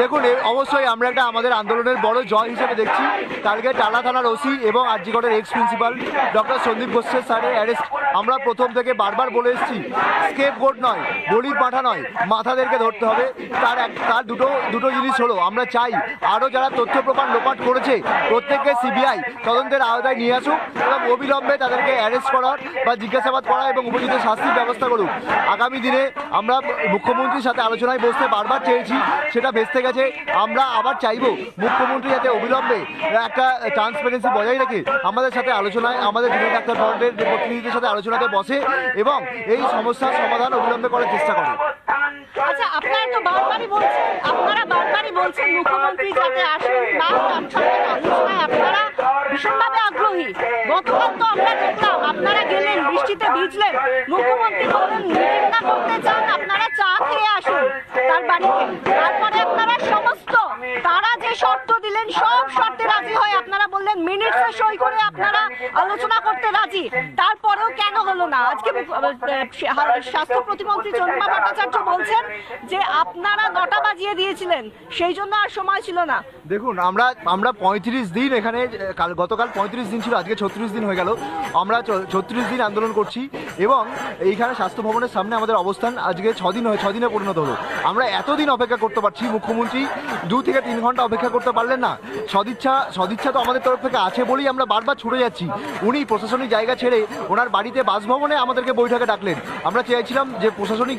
দেখুন অবশ্যই আমরা একটা আমাদের আন্দোলনের বড় জয় হিসেবে দেখছি। কালকে টালা থানার ওসি এবং আর্যিগড়ের এক্স প্রিন্সিপাল ডক্টর সন্দীপ ঘোষের স্যারের অ্যারেস্ট আমরা প্রথম থেকে বারবার বলে এসেছি, স্কেপ বোর্ড নয়, বলির পাঠা নয়, মাথাদেরকে ধরতে হবে। তার এক, তার দুটো দুটো জিনিস হলো, আমরা চাই আরও যারা তথ্য প্রমাণ লোপাট করেছে, প্রত্যেককে সিবিআই তদন্তের আওতায় নিয়ে আসুক এবং অবিলম্বে তাদেরকে অ্যারেস্ট করার বা জিজ্ঞাসাবাদ করা এবং উপযুক্ত শাস্তির ব্যবস্থা করুক। আগামী দিনে আমরা মুখ্যমন্ত্রীর সাথে আলোচনায় বসতে বারবার চেয়েছি, সেটা ভেস্তে গেছে। আমরা আবার চাইব মুখ্যমন্ত্রী যাতে অবিলম্বে একটা ট্রান্সপারেন্সি বজায় রেখে আমাদের সাথে আলোচনায়, আমাদের জুনিয়র ডাক্তার ফ্রন্টের যে প্রতিনিধিদের সাথে আলোচনাতে বসে এবং এই সমস্যার সমাধান অবিলম্বে করার চেষ্টা করে। আচ্ছা আপনারা তো বারবারই বলছেন, আপনারা বারবারই বলছেন মুখ্যমন্ত্রী যাতে আসুন আলোচনায় আপনারা ভীষণভাবে আগ্রহী। গতকাল তো আমরা দেখলাম, আপনারা গেলেন, বৃষ্টিতে ভিজলেন। মুখ্যমন্ত্রী বললেন মিটিং না করতে চান আপনারা চা খেয়ে আসুন তার বাড়িতে। তারপরে আপনারা সমস্ত, তারা যে শর্ত দিলেন, সব শর্তে রাজি হয়ে আপনারা বললেন মিনিটসে সই করে আপনারা আলোচনা করতে রাজি। তারপরেও কেন হলো না? আজকে স্বাস্থ্য প্রতিমন্ত্রী চন্দ্রমা ভট্টাচার্য বলছেন যে আপনারা নটা বাজিয়ে দিয়েছিলেন। সেই জন্য আর সময় ছিল না। দেখুন, আমরা আমরা পঁয়ত্রিশ দিন এখানে কাল, গতকাল পঁয়ত্রিশ দিন ছিল, আজকে ছত্রিশ দিন হয়ে গেল। আমরা ছত্রিশ দিন আন্দোলন করছি এবং এইখানে স্বাস্থ্য ভবনের সামনে আমাদের অবস্থান আজকে ছদিন হয়ে ছদিনে পরিণত হলো। আমরা এতদিন অপেক্ষা করতে পারছি, মুখ্যমন্ত্রী দু থেকে তিন ঘণ্টা অপেক্ষা করতে পারলেন না। সদিচ্ছা সদিচ্ছা তো আমাদের তরফ থেকে আছে বলেই আমরা বারবার ছুটে যাচ্ছি। উনি প্রশাসনিক জায়গা ছেড়ে ওনার বাড়িতে বাসভবনে আমাদেরকে বৈঠকে ডাকলেন। আমরা চেয়েছিলাম যে প্রশাসনিক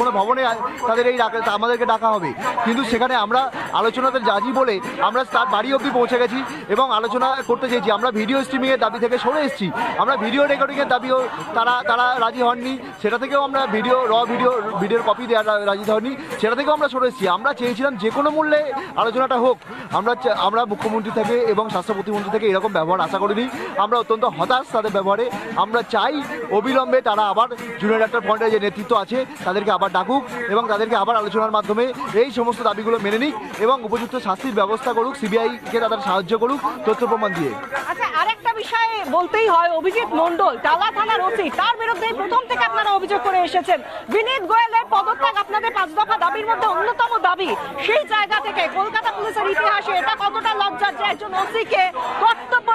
কোনো ভবনে তাদের এই আমাদেরকে ডাকা হবে। কিন্তু সেখানে আমরা আলোচনাতে জাজি বলে আমরা তার বাড়ি অবধি পৌঁছে গেছি এবং আলোচনা করতে চেয়েছি। আমরা ভিডিও স্ট্রিমিং এর দাবি থেকে সরে এসেছি। আমরা ভিডিও রেকর্ডিংয়ের দাবিও তারা তারা রাজি হননি। সেটা থেকেও আমরা ভিডিও র ভিডিও ভিডিওর কপি দেওয়ার রাজি হননি। সেটা থেকেও আমরা সরে এসেছি। আমরা চেয়েছিলাম যে কোনো মূল্যে আলোচনাটা হোক। আমরা আমরা মুখ্যমন্ত্রী থেকে এবং স্বাস্থ্য প্রতিমন্ত্রী থেকে এরকম ব্যবহার আশা করিনি। আমরা অত্যন্ত হতাশ তাদের ব্যবহারে। আমরা চাই অবিলম্বে তারা আবার জুনিয়র ডাক্তার ফ্রন্টের যে নেতৃত্ব আছে, তাদেরকে আবার ডাকুক এবং তাদেরকে আবার আলোচনার মাধ্যমে এই সমস্ত দাবিগুলো মেনে নিক এবং উপযুক্ত শাস্তির ব্যবস্থা করুক সিবিআইকে তাদের সাহায্য করুক, তথ্য প্রমাণ দিয়ে। আচ্ছা আরেকটা বিষয়ে বলতেই হয়, অভিজিৎ মন্ডল টালা থানার ওসি, তার বিরুদ্ধে প্রথম থেকে আপনারা অভিযোগ করে এসেছেন। বিনীত গোয়েলের পদত্যাগ আপনাদের পাঁচ দফা দাবির মধ্যে অন্যতম দাবি। সেই জায়গা থেকে কলকাতা পুলিশের ইতিহাসে এটা কতটা লজ্জার যে একজন ওসিকে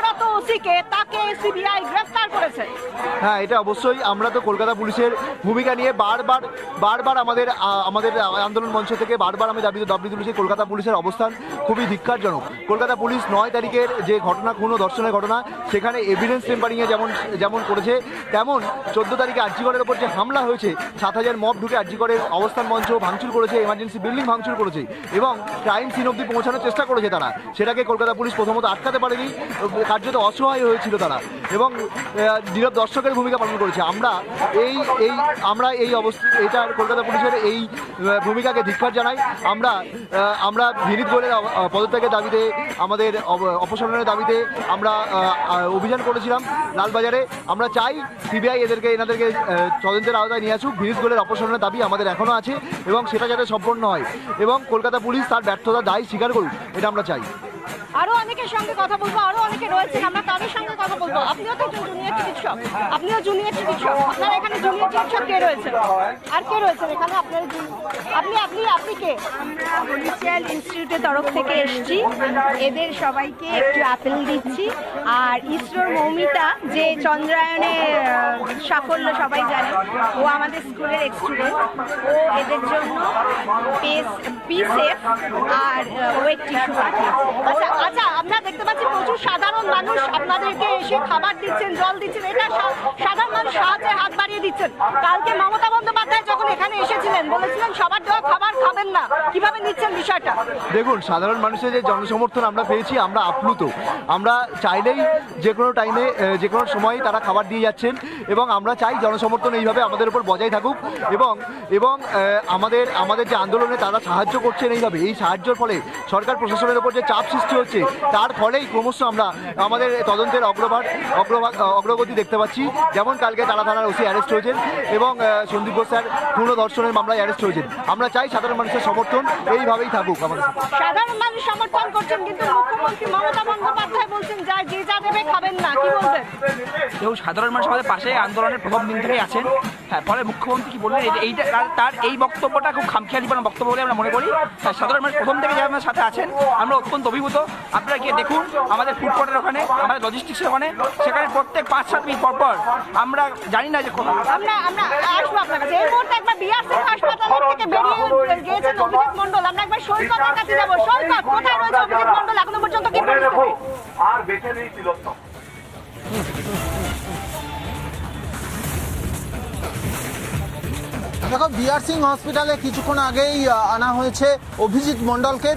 ওসিকে তাকে সিবিআই গ্রেফতার করেছে। হ্যাঁ এটা অবশ্যই। আমরা তো কলকাতা পুলিশের ভূমিকা নিয়ে বারবার বারবার আমাদের আমাদের আন্দোলন মঞ্চ থেকে বারবার আমি দাবি দাবি তুলেছি কলকাতা পুলিশের অবস্থান খুবই ধিক্কারজনক। কলকাতা পুলিশ নয় তারিখের যে ঘটনা ও ধর্ষণের ঘটনা, সেখানে এভিডেন্স টেম্পারিংয়ে যেমন যেমন করেছে, তেমন চোদ্দ তারিখে আর্জিগড়ের ওপর যে হামলা হয়েছে, সাত হাজার মব ঢুকে আর্জিগড়ের অবস্থান মঞ্চ ভাঙচুর করেছে এমার্জেন্সি বিল্ডিং ভাঙচুর করেছে এবং ক্রাইম সিন অব্দি পৌঁছানোর চেষ্টা করেছে তারা। সেটাকে কলকাতা পুলিশ প্রথমত আটকাতে পারেনি। কার্যত অসহায় হয়েছিল তারা এবং নীরব দর্শকের ভূমিকা পালন করেছে। আমরা এই এই, আমরা এই অবস্থা, এটা কলকাতা পুলিশের এই ভূমিকাকে ধিক্ষার জানাই। আমরা আমরা বিনীত গোয়েলের পদত্যাগের দাবিতে, আমাদের অপসারণের দাবিতে আমরা অভিযান করেছিলাম লালবাজারে। আমরা চাই সিবিআই এদেরকে, এনাদেরকে তদন্তের আওতায় নিয়ে আসুক। বিনীত গোয়েলের অপসারণের দাবি আমাদের এখনও আছে এবং সেটা যাতে সম্পন্ন হয়। এবং কলকাতা পুলিশ তার ব্যর্থতা দায় স্বীকার করুক, এটা আমরা চাই। আরও অনেকের সঙ্গে কথা বলব আরও অনেকে রয়েছেন আমরা তাদের সঙ্গে কথা বলব। আপনিও তো একজন জুনিয়র চিকিৎসক আপনিও জুনিয়র চিকিৎসক। আপনার এখানে জুনিয়র চিকিৎসক কে রয়েছেন? আর কে রয়েছেন এখানে? আপনার আপনি আপনি আপনি কে? আমরা হলিচিয়াল ইনস্টিটিউটের তরফ থেকে এসেছি। এদের সবাইকে একটু অ্যাপেল দিচ্ছি। আর ইসরোর মৌমিতা যে চন্দ্রায়নে সাফল্য সবাই জানে ও আমাদের স্কুলের এক্স স্টুডেন্ট ও এদের জন্য পেস পি সেফ আর ওয়েট টিস্যু পাঠিয়েছে আচ্ছা আচ্ছা আমরা দেখতে পাচ্ছি প্রচুর সাধারণ মানুষ আপনাদেরকে এসে খাবার দিচ্ছেন, জল দিচ্ছেন। এটা সাধারণ মানুষ সাহায্যে হাত বাড়িয়ে দিচ্ছেন। কালকে মমতা বন্দ্যোপাধ্যায় যখন এখানে এসেছিলেন, বলেছিলেন, সবার দেওয়া খাবার খাবেন না। কীভাবে নিচ্ছেন বিষয়টা। দেখুন, সাধারণ মানুষের যে জনসমর্থন আমরা পেয়েছি, আমরা আপ্লুত। আমরা চাইলেই যে কোনো টাইমে যে কোনো সময় তারা খাবার দিয়ে যাচ্ছেন এবং আমরা চাই জনসমর্থন এইভাবে আমাদের উপর বজায় থাকুক এবং এবং আমাদের আমাদের যে আন্দোলনে তারা সাহায্য করছেন এইভাবে, এই সাহায্যের ফলে সরকার প্রশাসনের উপর যে চাপ সৃষ্টি হচ্ছে, তার ফলেই ক্রমশ আমরা আমাদের তদন্তের অগ্রভাগ অগ্রভাগ অগ্রগতি দেখতে পাচ্ছি। যেমন কালকে তারা থানার ওসি অ্যারেস্ট হয়েছেন এবং সন্দীপ ঘোষ স্যার ও ধর্ষণের মামলায় অ্যারেস্ট হয়েছেন। আমরা চাই সাধারণ মানুষের সমর্থন এইভাবেই থাকুক আমাদের সাধারণ মানুষ সমর্থন করছেন, কিন্তু মুখ্যমন্ত্রী মমতা বন্দ্যোপাধ্যায় বলছেন, যা, যে যা দেবে খাবেন না। কি বলবেন? এবং সাধারণ মানুষ আমাদের পাশে আন্দোলনের প্রথম দিন থেকেই আছেন। হ্যাঁ ফলে মুখ্যমন্ত্রী কি বললেন? এই- এইটা তার- তার এই বক্তব্যটা খুব খামখেয়ালিপনা বক্তব্য বলে আমরা মনে করি। হ্যাঁ, সাধারণ মানুষ প্রথম থেকে যারা আমাদের সাথে আছেন আমরা অত্যন্ত অভিভূত। আপনারা গিয়ে দেখুন আমাদের ফুড কোর্টের ওখানে আমাদের লজিস্টিক্সের ওখানে। সেখানে প্রত্যেক পাঁচ সাত মিনিট পর পর আমরা জানি না যে কোন- আমরা আমরা আসব আপনার কাছে। এই মুহূর্তে একবার বিআরসি হাসপাতাল থেকে বেরিয়ে গিয়েছেন অভিজিৎ মন্ডল আমরা একবার সৈকতের কাছে যাব। সৈকত কোথায় রয়েছে অভিজিৎ মন্ডল এখনও পর্যন্ত কি? আর বেঁচে নেই তিলোত্তম। うん。うん দেখো বিআর সিং হসপিটালে কিছুক্ষণ আগেই আনা হয়েছে অভিজিৎ মণ্ডলকে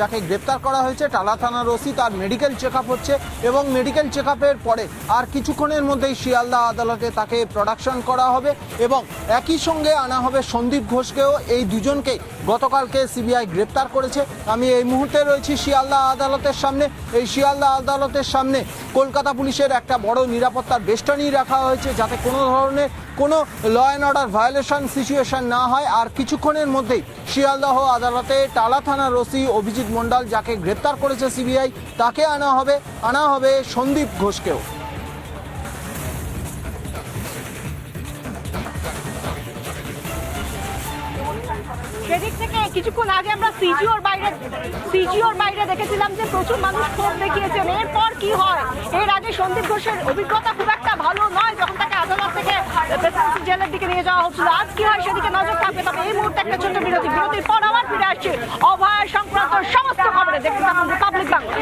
যাকে গ্রেপ্তার করা হয়েছে। টালা থানার ওসি, তার মেডিকেল চেক হচ্ছে এবং মেডিকেল চেক পরে আর কিছুক্ষণের মধ্যেই শিয়ালদা আদালতে তাকে প্রোডাকশন করা হবে এবং একই সঙ্গে আনা হবে সন্দীপ ঘোষকেও। এই দুজনকেই গতকালকে সিবিআই গ্রেপ্তার করেছে। আমি এই মুহূর্তে রয়েছি শিয়ালদা আদালতের সামনে। এই শিয়ালদা আদালতের সামনে কলকাতা পুলিশের একটা বড় নিরাপত্তার বেষ্টনী রাখা হয়েছে, যাতে কোনো ধরনের কোনো law and order violation situation না হয়, আর কিছুক্ষণের মধ্যেই শিয়ালদহ আদালতে টালা থানার ওসি অভিজিৎ মণ্ডল যাকে গ্রেপ্তার করেছে সিবিআই, তাকে আনা হবে আনা হবে সন্দীপ ঘোষকেও। সেদিক থেকে কিছুক্ষণ আগে আমরা সিজিওর বাইরে সিজিওর বাইরে দেখেছিলাম যে প্রচুর মানুষ দেখিয়েছেন। এরপর কি হয়? এর আগে সন্দীপ ঘোষের অভিজ্ঞতা খুব একটা ভালো নয় জেলের দিকে নিয়ে যাওয়া হচ্ছিল। আজ কি হয় সেদিকে নজর থাকবে? মুহূর্তে একটা ছোট্ট বিরতি। বিরতির পর আবার ফিরে আসছে। অভয় সংক্রান্ত সমস্ত খবরে। দেখতে থাকুন রিপাবলিক বাংলা